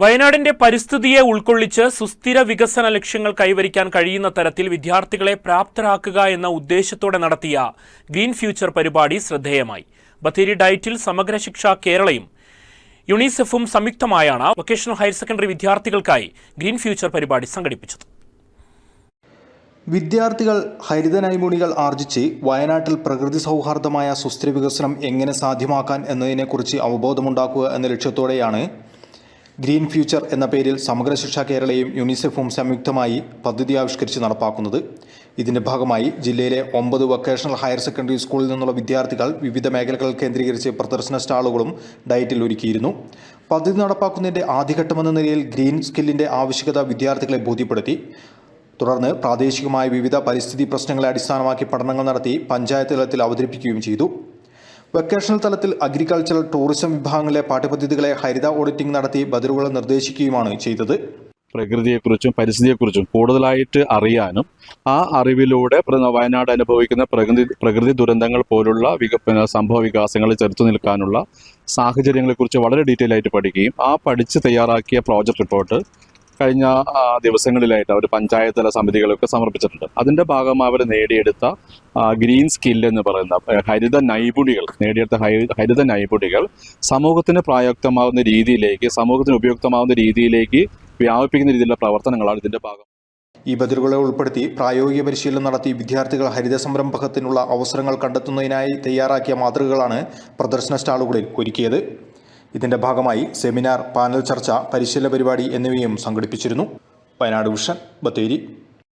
വയനാടിന്റെ പരിസ്ഥിതിയെ ഉൾക്കൊള്ളിച്ച് സുസ്ഥിര വികസന ലക്ഷ്യങ്ങൾ കൈവരിക്കാൻ കഴിയുന്ന തരത്തിൽ വിദ്യാർത്ഥികളെ പ്രാപ്തരാക്കുക എന്ന ഉദ്ദേശത്തോടെ നടത്തിയ ഗ്രീൻ ഫ്യൂച്ചർ പരിപാടി ശ്രദ്ധേയമായി. ബത്തേരി ഡയറ്റിൽ സമഗ്ര ശിക്ഷ കേരളയും യുണിസെഫും സംയുക്തമായാണ് വൊക്കേഷണൽ ഹയർ സെക്കൻഡറി വിദ്യാർത്ഥികൾക്കായി ഗ്രീൻ ഫ്യൂച്ചർ പരിപാടി സംഘടിപ്പിച്ചത്. വിദ്യാർത്ഥികൾ ഹരിത നൈപുണികൾ ആർജിച്ച് വയനാട്ടിൽ പ്രകൃതി സൗഹാർദ്ദമായ സുസ്ഥിര വികസനം എങ്ങനെ സാധ്യമാക്കാൻ എന്നതിനെക്കുറിച്ച് അവബോധമുണ്ടാക്കുക എന്ന ലക്ഷ്യത്തോടെയാണ് ഗ്രീൻ ഫ്യൂച്ചർ എന്ന പേരിൽ സമഗ്ര ശിക്ഷ കേരളയും യുണിസെഫും സംയുക്തമായി പദ്ധതി ആവിഷ്കരിച്ച് നടപ്പാക്കുന്നത്. ഇതിന്റെ ഭാഗമായി ജില്ലയിലെ ഒമ്പത് വൊക്കേഷണൽ ഹയർ സെക്കൻഡറി സ്കൂളിൽ നിന്നുള്ള വിദ്യാർത്ഥികൾ വിവിധ മേഖലകൾ കേന്ദ്രീകരിച്ച് പ്രദർശന സ്റ്റാളുകളും ഡയറ്റിൽ ഒരുക്കിയിരുന്നു. പദ്ധതി നടപ്പാക്കുന്നതിന്റെ ആദ്യഘട്ടമെന്ന നിലയിൽ ഗ്രീൻ സ്കില്ലിന്റെ ആവശ്യകത വിദ്യാർത്ഥികളെ ബോധ്യപ്പെടുത്തി. തുടർന്ന് പ്രാദേശികമായ വിവിധ പരിസ്ഥിതി പ്രശ്നങ്ങളെ അടിസ്ഥാനമാക്കി പഠനങ്ങൾ നടത്തി പഞ്ചായത്ത് തലത്തിൽ അവതരിപ്പിക്കുകയും ചെയ്തു. വൊക്കേഷണൽ തലത്തിൽ അഗ്രികൾച്ചറൽ ടൂറിസം വിഭാഗങ്ങളിലെ പാഠ്യപദ്ധതികളെ ഹരിത ഓഡിറ്റിംഗ് നടത്തി ബദലുകൾ നിർദ്ദേശിക്കുകയുമാണ് ചെയ്തത്. പ്രകൃതിയെക്കുറിച്ചും പരിസ്ഥിതിയെക്കുറിച്ചും കൂടുതലായിട്ട് അറിയാനും ആ അറിവിലൂടെ വയനാട് അനുഭവിക്കുന്ന പ്രകൃതി പ്രകൃതി ദുരന്തങ്ങൾ പോലുള്ള വിക സംഭവ വികാസങ്ങളിൽ ചെറുത്തു നിൽക്കാനുള്ള സാഹചര്യങ്ങളെക്കുറിച്ച് വളരെ ഡീറ്റെയിൽ ആയിട്ട് പഠിക്കുകയും ആ പഠിച്ച് തയ്യാറാക്കിയ പ്രോജക്റ്റ് റിപ്പോർട്ട് കഴിഞ്ഞ ദിവസങ്ങളിലായിട്ട് അവർ പഞ്ചായത്ത് തല സമിതികളൊക്കെ സമർപ്പിച്ചിട്ടുണ്ട്. അതിന്റെ ഭാഗമായി അവർ നേടിയെടുത്ത ഗ്രീൻ സ്കിൽ എന്ന് പറയുന്ന ഹരിത നൈപുണികൾ നേടിയെടുത്ത ഹരിത നൈപുണികൾ സമൂഹത്തിന് പ്രായുക്തമാവുന്ന രീതിയിലേക്ക് സമൂഹത്തിന് ഉപയുക്തമാവുന്ന രീതിയിലേക്ക് വ്യാപിപ്പിക്കുന്ന രീതിയിലുള്ള പ്രവർത്തനങ്ങളാണ് ഇതിന്റെ ഭാഗം. ഈ ബദലുകളെ ഉൾപ്പെടുത്തി പ്രായോഗിക പരിശീലനം നടത്തി വിദ്യാർത്ഥികൾ ഹരിത സംരംഭകത്തിനുള്ള അവസരങ്ങൾ കണ്ടെത്തുന്നതിനായി തയ്യാറാക്കിയ മാതൃകകളാണ് പ്രദർശന സ്റ്റാളുകളിൽ ഒരുക്കിയത്. ഇതിന്റെ ഭാഗമായി സെമിനാർ പാനൽ ചർച്ച പരിശീലന പരിപാടി എന്നിവയും സംഘടിപ്പിച്ചിരുന്നു. വയനാട് വിഷൻ ബത്തേരി.